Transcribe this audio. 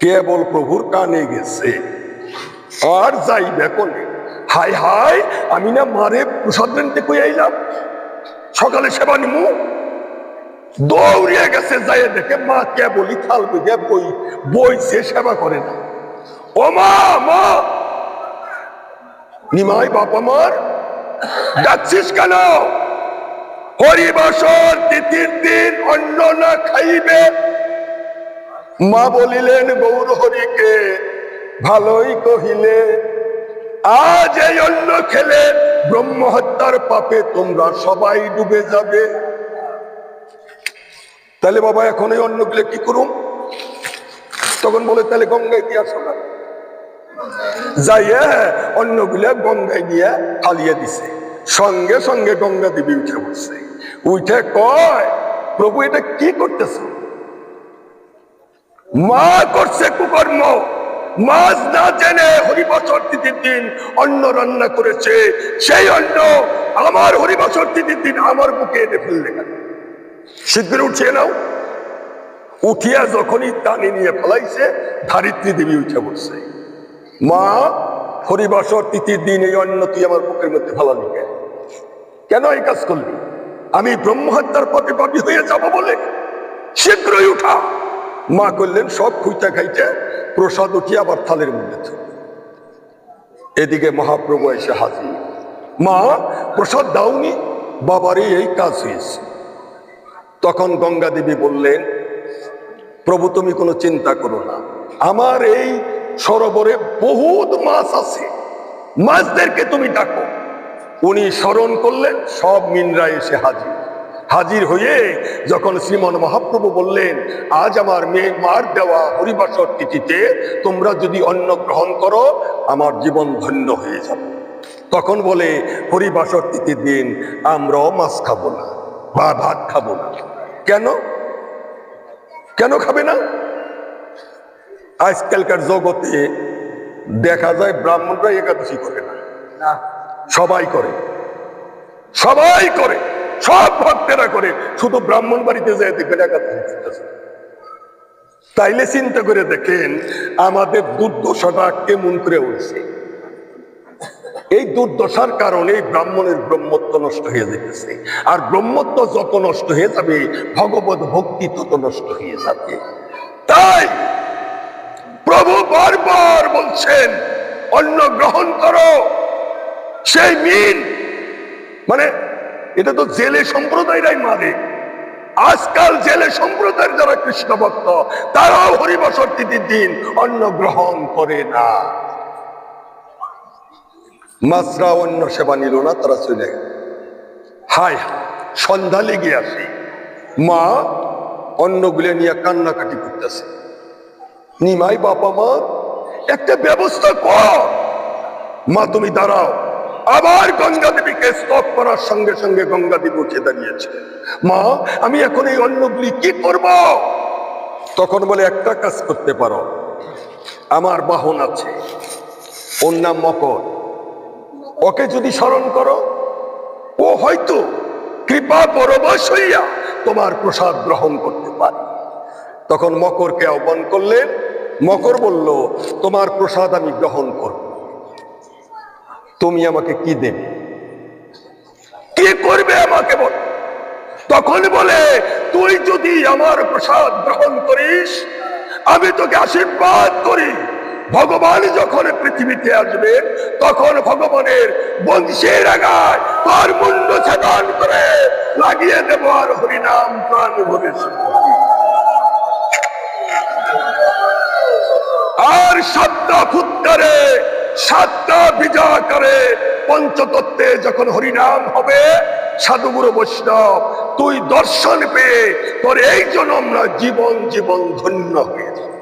কেবল প্রভুর কানে গেছে। আর যাইবে কোনে হাই হাই আমি না মারে প্রসাদ নিতে কই আইলাম? সকালে সেবা নিমু। দৌড়িয়ে গেছে যাই দেখে মা কে বলি থাল বুঝে বই বইছে সেবা করে না। ও মা মা! নিমাই বাবা মার ডাকছিস কেন? হরিবাসর তিথির দিন অন্ন না খাইবে মা বলিলেন, গৌর হরিকে ভালোই কহিলে। আজ এই অন্য খেলে ব্রহ্ম হত্যার পাপে তোমরা সবাই ডুবে যাবে। তাহলে বাবা, এখন এই অন্যগুলো কি করুম? তখন বলে, তাহলে গঙ্গায় দিয়ে আসো না। যাইয়া অন্যগুলা গঙ্গায় নিয়ে ফালিয়ে দিছে। সঙ্গে সঙ্গে গঙ্গা দেবী উঠে বসছে। উঠে কয়, প্রভু, এটা কি করতেছ? মা করছে কুকর্ম। মাছ না জেনে হরিবছর তিথির দিন অন্ন রান্না করেছে, সেই অন্ন আমার হরিবছর তিথির দিন আমার বুকে এনে ফেললে কেন? শীঘ্র উঠিয়ে নাও। উঠিয়া যখনই টানি নিয়ে ফেলাইছে, ধারিত্রী দেবী উঠে বসছে। মা হরিবাসর তিথির দিন এই অন্ন তুই আমার বুকের মধ্যে ফেলালি কেন? কেন এই কাজ করলি? আমি ব্রহ্মহত্যার পথে পাপি হয়ে যাব বলে? শীঘ্রই উঠা। মা করলেন সব খুঁজতে খাইতে, প্রসাদ উঠিয়ে আবার থালের মধ্যে এদিকে মহাপ্রভু এসে হাজির। মা, প্রসাদ দাওনি, বাবারই এই কাজ হয়েছে তখন গঙ্গা দেবী বললেন, প্রভু, তুমি কোনো চিন্তা করো না। আমার এই সরোবরে বহুত মাছ আছে। মাছদেরকে তুমি ডাকো। উনি স্মরণ করলেন, সব মিনরা এসে হাজির। হাজির হয়ে যখন শ্রীমন মহাপ্রভু বললেন আজ আমার মেয়ে মার দেওয়া হরিবাসর তিথিতে তোমরা যদি অন্ন গ্রহণ করো আমার জীবন ধন্য হয়ে যাবে। তখন বলে হরিবাসর তিথির দিন আমরাও মাছ খাব না বা ভাত খাব না। কেন? কেন খাবে না? আজকালকার জগতে দেখা যায় ব্রাহ্মণরা একাদশী করে না। সবাই করে। সবাই করে। সব ভক্তেরা করে, শুধু ব্রাহ্মণ বাড়িতে যায় দেখবেন তাইলে চিন্তা করে দেখেন, আমাদের দুর্দশাটা কেমন করে উঠছে। এই দুর্দশার কারণে ব্রাহ্মণের ব্রহ্মত্ব নষ্ট হয়ে যেতেছে আর ব্রহ্মত্ব যত নষ্ট হয়ে যাবে, ভগবত ভক্তি তত নষ্ট হয়ে যাবে। তাই প্রভু বারবার বলছেন, অন্ন গ্রহণ করো। সেই মিন মানে এটা তো জেলে সম্প্রদায়রাই মানে। আজকাল জেলে সম্প্রদায়ের যারা কৃষ্ণ ভক্ত, তারাও হরিবসর তিথির দিন অন্ন গ্রহণ করে না। মাছরা অন্য সেবা নিল না, তারা চলে হায়, সন্ধ্যা লেগে আসে। মা অন্নগুলো নিয়ে কান্নাকাটি করতেছে। নিমাই, বাবা, মা, একটা ব্যবস্থা কর। মা, তুমি দাঁড়াও। আবার গঙ্গা দেবীকে স্তব করার সঙ্গে সঙ্গে গঙ্গা দেবী উঠে দাঁড়িয়েছে। মা, আমি এখন এই অন্নগুলি কি করব? তখন বলে, একটা কাজ করতে পারো। আমার বাহন আছে। ওর নাম মকর। ওকে যদি স্মরণ করো, ও হয়তো কৃপা পরবশ হইয়া তোমার প্রসাদ গ্রহণ করতে পারে। তখন মকরকে আহ্বান করলেন। মকর বলল, তোমার প্রসাদ আমি গ্রহণ করব। তুমি আমাকে কি দেবে? কি করবে আমাকে বল? তখন বলে, তুই যদি আমার প্রসাদ গ্রহণ করিস, আমি তোকে আশীর্বাদ করি। ভগবান যখন পৃথিবীতে আসবে তখন ভগবানের বংশের আগায় তার মুন্ড ছেদন করে লাগিয়ে দেব আর হরিনাম প্রাণ ভরে আর সাতটা ফুৎকারে সাতটা বিজা করে পঞ্চতত্ত্বে যখন হরিনাম হবে, সাধুগুরু বৈষ্ণব, তুই দর্শন পেয়ে তোর এই জন্য না জীবন জীবন ধন্য হয়ে যাবে।